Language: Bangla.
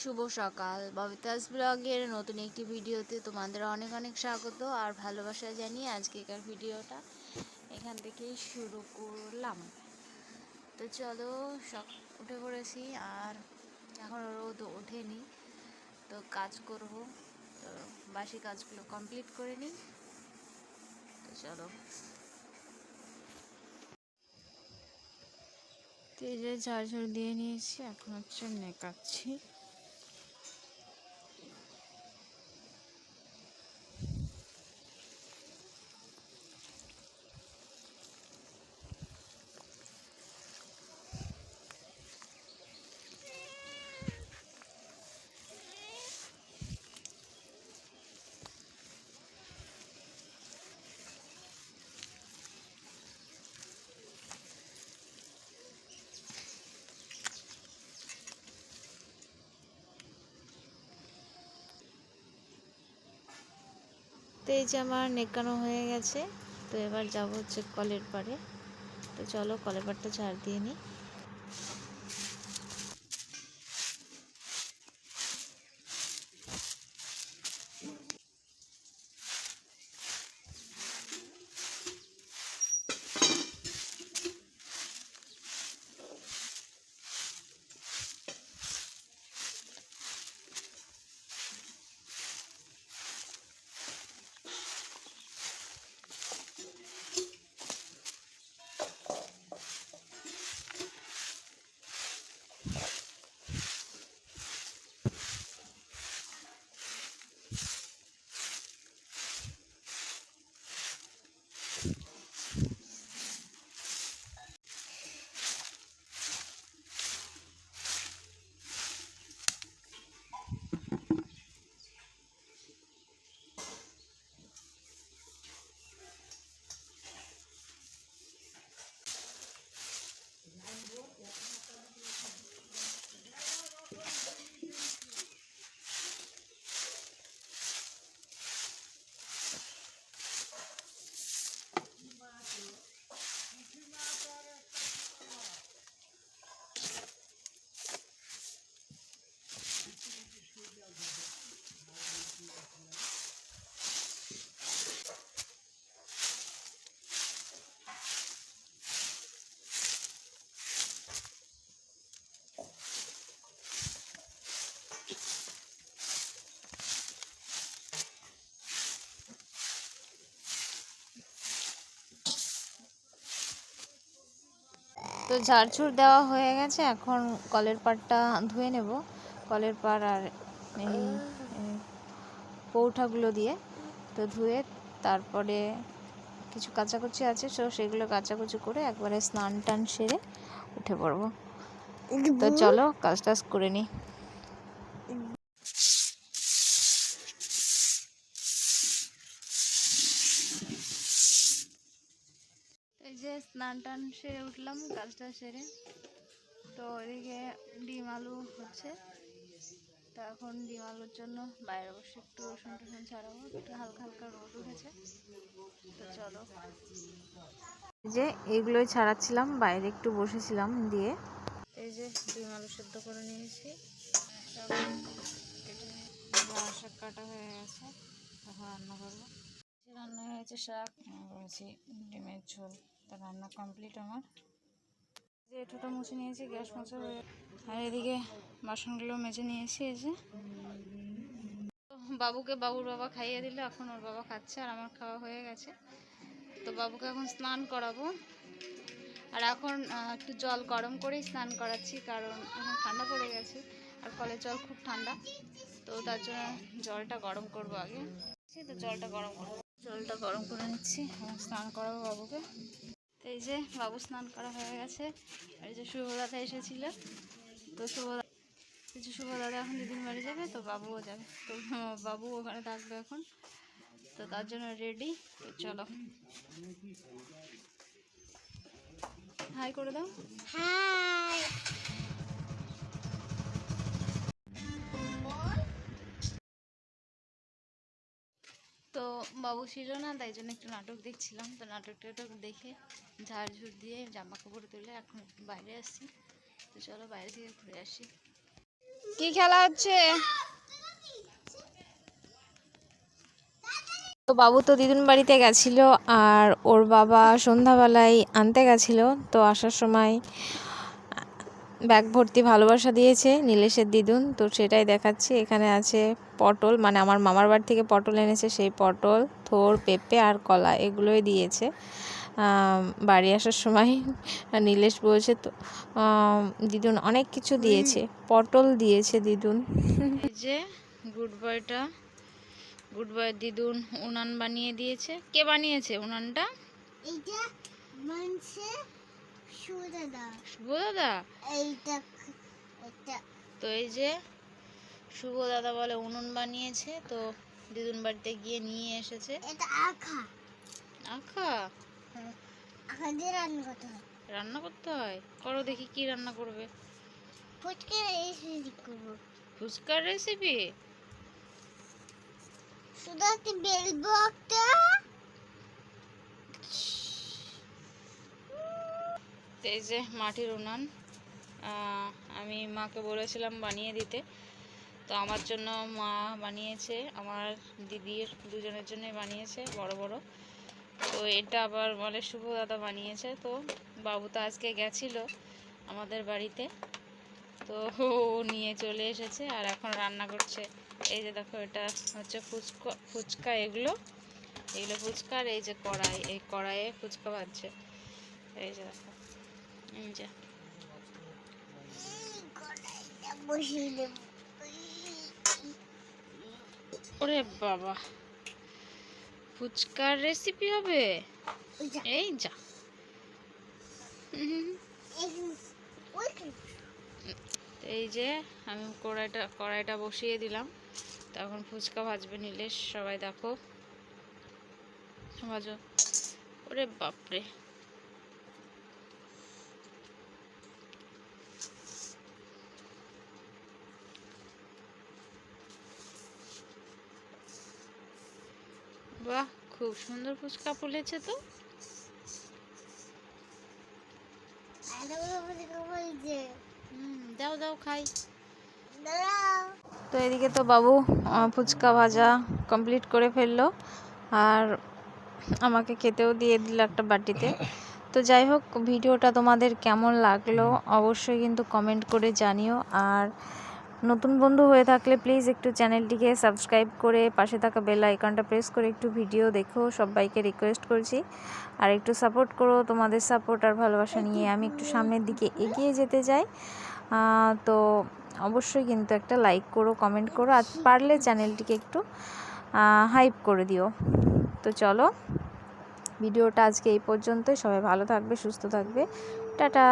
শুভ সকাল। ববিতাস ব্লগের নতুন একটি ভিডিওতে তোমাদের অনেক অনেক স্বাগত। আর ভালোবাসা জানিয়ে আজকেকার ভিডিওটা এখান থেকেই শুরু করলাম। তো চলো সক, উঠে পড়েছি আর এখন রোদ ওঠেনি। তো কাজ করব। তো বাসি কাজগুলো কমপ্লিট করে নিই। তো চলো। তো এই যে চার্জার দিয়ে নিয়েছি, এখন হচ্ছে নেকাচ্ছি তো এই যে আমার নেকানো হয়ে গেছে, তো এবার যাব হচ্ছে কলের পাড়ে। তো চলো কলের পাড়টা ঝাড় দিয়ে নিই। তো ঝাড়ঝুড় দেওয়া হয়ে গেছে। এখন কলের পাড়টা ধুয়ে নেব। কলের পাড় আর এই পৌঠাগুলো দিয়ে তো ধুয়ে তারপরে কিছু কাচাকুচি আছে, তো সেগুলো কাচাকুচি করে একবারে স্নান টান সেরে উঠে পড়ব। তো চলো, কাজ টাজ করে নিই। যে স্নান টান সেরে উঠলাম, কাজটা সেরে। তো ওইদিকে ডিম আলু হচ্ছে। তো এখন ডিম আলুর জন্য বাইরে বসে একটু রসুন টসুন ছাড়াবো। একটু হালকা হালকা রোদ উঠেছে। তো চলো। যে এগুলোই ছাড়াচ্ছিলাম, বাইরে একটু বসেছিলাম দিয়ে। এই যে ডিম আলু সেদ্ধ করে নিয়েছি। শাক কাটা হয়ে গেছে। এখন রান্না করব। রান্না হয়েছে শাক করেছি ডিমের ঝোল। তো রান্না কমপ্লিট আমার। যে মুছে নিয়েছি, গ্যাস মোছা হয়ে আর এদিকে বাসনগুলো মেজে নিয়েছি এসে বাবুকে বাবুর বাবা খাইয়ে দিল, এখন ওর বাবা খাচ্ছে আর আমার খাওয়া হয়ে গেছে। তো বাবুকে এখন স্নান করাবো। আর এখন একটু জল গরম করেই স্নান করাচ্ছি, কারণ এখন ঠান্ডা পড়ে গেছে আর কলের জল খুব ঠান্ডা। তো তার জন্য জলটা গরম করব আগে। তো জলটা গরম করব জলটা গরম করে নিচ্ছি স্নান করাবো বাবুকে। তো এই যে বাবু স্নান করা হয়ে গেছে। আর এই যে শুভ দাদা এসেছিল। তো শুভ কিছু শুভ দাদা এখন দিদির বাড়ি যাবে, তো বাবুও যাবে। তো বাবু ওখানে থাকবে এখন। তো তার জন্য রেডি তো চলো। হাই করে দাও। হাই বাবু ছিল না, তাই জন্য একটু নাটক দেখছিলাম। তো নাটক টাটক দেখে ঝাড়ঝুড় দিয়ে জামা কাপড় তুলে এখন বাইরে আসছি। তো চলো বাইরে থেকে ঘুরে আসি। কি খেলা হচ্ছে? তো বাবু তো দিদুন বাড়িতে গেছিল, আর ওর বাবা সন্ধ্যাবেলায় আনতে গেছিল। তো আসার সময় ব্যাগ ভর্তি ভালোবাসা দিয়েছে নীলেশের দিদুন। তো সেটাই দেখাচ্ছি। এখানে আছে পটল মানে আমার মামার বাড়ি থেকে পটল এনেছে সেই পটল থোর পেঁপে আর কলা এগুলোই দিয়েছে। বাড়ি আসার সময় নীলেশ বলছে তো দিদুন অনেক কিছু দিয়েছে। পটল দিয়েছে দিদুন। যে গুড বয়টা গুড বয় দিদুন উনান বানিয়ে দিয়েছে। কে বানিয়েছে উনানটা? শুভ দাদা? তো এই যে শুভ দাদা বলে উনুন বানিয়েছে তো দিদুন বাড়িতে গিয়ে নিয়ে এসেছে। এটা আখা। আখা? আখা দিয়ে রান্না করতে হয়। রান্না করতে হয়? করো দেখি কি রান্না করবে। ফুচকা এই সুদি করব। ফুচকার রেসিপি শুধু একটা বেলবো একটা। তো এই যে মাটির উনান আমি মাকে বলেছিলাম বানিয়ে দিতে। তো আমার জন্য মা বানিয়েছে, আমার দিদির দুজনের জন্যই বানিয়েছে, বড় বড়। তো এটা আবার বলে শুভ দাদা বানিয়েছে। তো বাবু তো আজকে গেছিল আমাদের বাড়িতে। তো ও নিয়ে চলে এসেছে আর এখন রান্না করছে। এই যে দেখো, এটা হচ্ছে ফুচকা ফুচকা এগুলো। এগুলো ফুচকা আর এই যে কড়াই, এই কড়াইয়ে ফুচকা ভাজছে। এই যে দেখো। ওরে বাবা। ফুচকার রেসিপি হবে? এই যা। এই যে, আমি কড়াইটা কড়াইটা বসিয়ে দিলাম। তখন ফুচকা ভাজবে নিলে সবাই দেখো। ভাজো। ওরে বাপরে। খুব সুন্দর ফুচকা ফুলেছে তো। দাও দাও, খাই। তো এদিকে তো বাবু ফুচকা ভাজা কমপ্লিট করে ফেলল। আর আমাকে খেতেও দিয়ে দিল একটা বাটিতে। তো যাই হোক, ভিডিওটা তোমাদের কেমন লাগল অবশ্যই কিন্তু কমেন্ট করে জানিও। আর নতুন বন্ধু হয়ে থাকলে প্লিজ একটু চ্যানেলটিকে সাবস্ক্রাইব করে পাশে থাকা বেল আইকনটা প্রেস করে একটু ভিডিও দেখো। সবাইকে রিকোয়েস্ট করছি। আর একটু সাপোর্ট করো তোমাদের সাপোর্ট আর ভালোবাসা নিয়ে। আমি একটু সামনের দিকে এগিয়ে যেতে চাই। তো অবশ্যই কিন্তু একটা লাইক করো কমেন্ট করো। আর পারলে চ্যানেলটিকে একটু হাইপ করে দিও। তো চলো ভিডিওটা আজকে এই পর্যন্তই। সবাই ভালো থাকবে, সুস্থ থাকবে। টাটা!